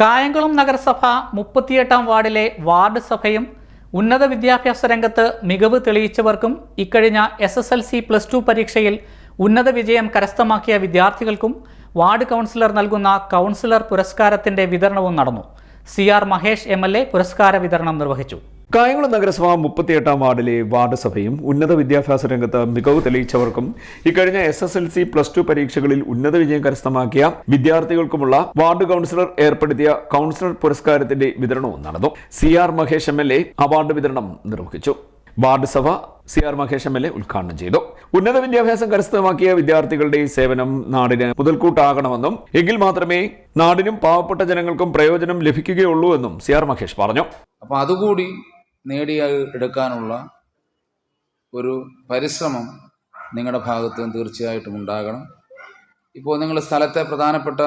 കായംകുളം നഗരസഭ മുപ്പത്തിയെട്ടാം വാർഡിലെ വാർഡ് സഭയും ഉന്നത വിദ്യാഭ്യാസ രംഗത്ത് മികവ് തെളിയിച്ചവർക്കും ഇക്കഴിഞ്ഞ S S L C plus two പരീക്ഷയിൽ ഉന്നത വിജയം കരസ്ഥമാക്കിയ വിദ്യാർത്ഥികൾക്കും വാർഡ് കൗൺസിലർ നൽകുന്ന കൗൺസിലർ പുരസ്കാരത്തിന്റെ വിതരണവും നടന്നു. C R Mahesh M L A പുരസ്കാര വിതരണം നിർവഹിച്ചു. കായംകുളം നഗരസഭ മുപ്പത്തിയെട്ടാം വാർഡിലെ വാർഡ് സഭയും ഉന്നത വിദ്യാഭ്യാസ രംഗത്ത് മികവ് തെളിയിച്ചവർക്കും ഇക്കഴിഞ്ഞ S S L C plus two പരീക്ഷകളിൽ ഉന്നത വിജയം കരസ്ഥമാക്കിയ വിദ്യാർത്ഥികൾക്കുമുള്ള വാർഡ് കൗൺസിലർ ഏർപ്പെടുത്തിയ കൗൺസിലർ പുരസ്കാരത്തിന്റെ വിതരണവും നടന്നു. C R Mahesh M L A award വിതരണം നിർവഹിച്ചു. വാർഡ് സഭ C R Mahesh M L A ഉദ്ഘാടനം ചെയ്തു. ഉന്നത വിദ്യാഭ്യാസം കരസ്ഥമാക്കിയ വിദ്യാർത്ഥികളുടെ സേവനം നാടിന് മുതൽക്കൂട്ടാകണമെന്നും എങ്കിൽ മാത്രമേ നാടിനും പാവപ്പെട്ട ജനങ്ങൾക്കും പ്രയോജനം ലഭിക്കുകയുള്ളൂ എന്നും സി ആർ മഹേഷ് പറഞ്ഞു. അപ്പോൾ അതുകൂടി നേടിയ എടുക്കാനുള്ള ഒരു പരിശ്രമം നിങ്ങളുടെ ഭാഗത്ത് നിന്ന് തീർച്ചയായിട്ടും ഉണ്ടാകണം. ഇപ്പോൾ നിങ്ങൾ സ്ഥലത്തെ പ്രധാനപ്പെട്ട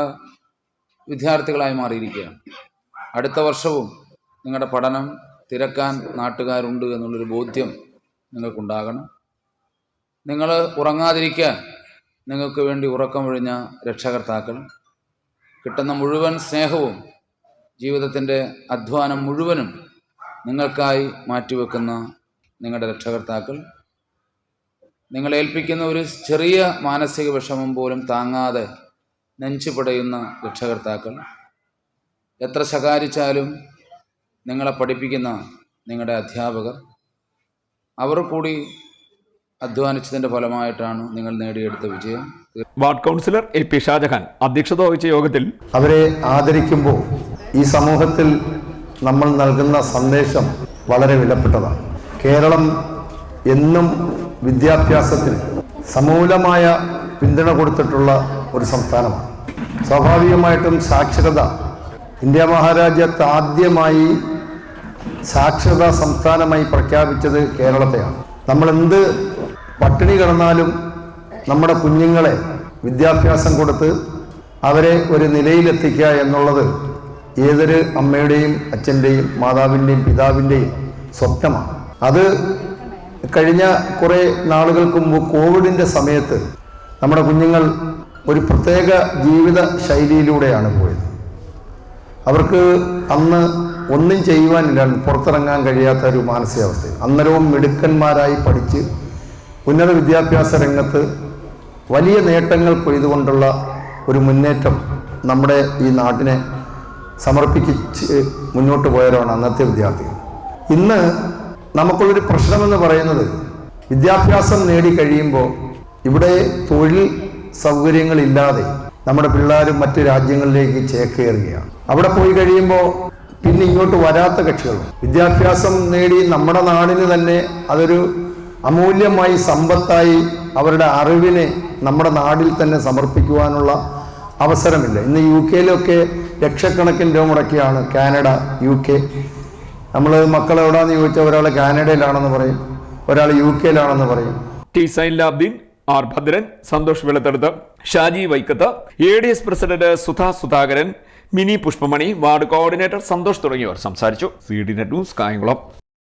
വിദ്യാർത്ഥികളായി മാറിയിരിക്കുകയാണ്. അടുത്ത വർഷവും നിങ്ങളുടെ പഠനം തിരക്കാൻ നാട്ടുകാരുണ്ട് എന്നുള്ളൊരു ബോധ്യം നിങ്ങൾക്കുണ്ടാകണം. നിങ്ങൾ ഉറങ്ങാതിരിക്കാൻ നിങ്ങൾക്ക് വേണ്ടി ഉറക്കം ഒഴിഞ്ഞ രക്ഷകർത്താക്കൾ കിട്ടുന്ന മുഴുവൻ സ്നേഹവും ജീവിതത്തിന്റെ അധ്വാനം മുഴുവനും നിങ്ങൾക്കായി മാറ്റിവെക്കുന്ന നിങ്ങളുടെ രക്ഷകർത്താക്കൾ. നിങ്ങളെ ഏൽപ്പിക്കുന്ന ഒരു ചെറിയ മാനസിക വിഷമം പോലും താങ്ങാതെ നെഞ്ചു പിടയുന്ന രക്ഷകർത്താക്കൾ. എത്ര ശകാരിച്ചാലും നിങ്ങളെ പഠിപ്പിക്കുന്ന നിങ്ങളുടെ അധ്യാപകർ. അവർ കൂടി അധ്വാനിച്ചതിന്റെ ഫലമായിട്ടാണ് നിങ്ങൾ നേടിയെടുത്ത വിജയം. Ward councillor A P Shajahan അധ്യക്ഷത വഹിച്ച യോഗത്തിൽ അവരെ ആദരിക്കുമ്പോൾ ഈ സമൂഹത്തിൽ നമ്മൾ നൽകുന്ന സന്ദേശം വളരെ വിലപ്പെട്ടതാണ്. കേരളം എന്നും വിദ്യാഭ്യാസത്തിന് സമൂലമായ പിന്തുണ കൊടുത്തിട്ടുള്ള ഒരു സംസ്ഥാനമാണ്. സ്വാഭാവികമായിട്ടും സാക്ഷരത ഇന്ത്യ മഹാരാജ്യത്ത് ആദ്യമായി സാക്ഷരതാ സംസ്ഥാനമായി പ്രഖ്യാപിച്ചത് കേരളത്തെയാണ്. നമ്മൾ എന്ത് പട്ടിണി കിടന്നാലും നമ്മുടെ കുഞ്ഞുങ്ങളെ വിദ്യാഭ്യാസം കൊടുത്ത് അവരെ ഒരു നിലയിലെത്തിക്കുക എന്നുള്ളത് ഏതൊരു അമ്മയുടെയും അച്ഛന്റെയും മാതാവിന്റെയും പിതാവിന്റെയും സ്വപ്നമാണ്. അത് കഴിഞ്ഞ കുറേ നാളുകൾക്ക് മുമ്പ് കോവിഡിന്റെ സമയത്ത് നമ്മുടെ കുഞ്ഞുങ്ങൾ ഒരു പ്രത്യേക ജീവിത ശൈലിയിലൂടെയാണ് പോയത്. അവർക്ക് അന്ന് ഒന്നും ചെയ്യുവാനില്ല പുറത്തിറങ്ങാൻ കഴിയാത്ത ഒരു മാനസികാവസ്ഥ അന്നേരവും മിടുക്കന്മാരായി പഠിച്ച് ഉന്നത വിദ്യാഭ്യാസ രംഗത്ത് വലിയ നേട്ടങ്ങൾ കൊയ്തുകൊണ്ടുള്ള ഒരു മുന്നേറ്റം നമ്മുടെ ഈ നാട്ടിനെ സമർപ്പിച്ച് മുന്നോട്ട് പോയവരാണ് അന്നത്തെ വിദ്യാർത്ഥികൾ. ഇന്ന് നമുക്കുള്ളൊരു പ്രശ്നമെന്ന് പറയുന്നത് വിദ്യാഭ്യാസം നേടി കഴിയുമ്പോൾ ഇവിടെ തൊഴിൽ സൗകര്യങ്ങളില്ലാതെ നമ്മുടെ പിള്ളേരും മറ്റു രാജ്യങ്ങളിലേക്ക് ചേക്കേറുകയാണ്. അവിടെ പോയി കഴിയുമ്പോൾ പിന്നെ ഇങ്ങോട്ട് വരാത്ത കക്ഷികൾ വിദ്യാഭ്യാസം നേടി നമ്മുടെ നാടിന് തന്നെ അതൊരു അമൂല്യമായി സമ്പത്തായി അവരുടെ അറിവിനെ നമ്മുടെ നാടിൽ തന്നെ സമർപ്പിക്കുവാനുള്ള അവസരമില്ല. ഇന്ന് യു കെയിലൊക്കെ ലക്ഷക്കണക്കിന് രൂപ മുടക്കിയാണ് കാനഡ യു കെ. നമ്മൾ മക്കൾ എവിടെയാണെന്ന് ചോദിച്ചാൽ ഒരാൾ കാനഡയിലാണെന്ന് പറയും ഒരാൾ യു കെയിലാണെന്ന് പറയും. T Zainulabdeen R Bhadran Santhosh Veluthedath Shaji Vaikath A D S president Sudha Sudhakaran Mini Pushpamani ward coordinator Santhosh തുടങ്ങിയവർ സംസാരിച്ചു. C D net news Kayamkulam.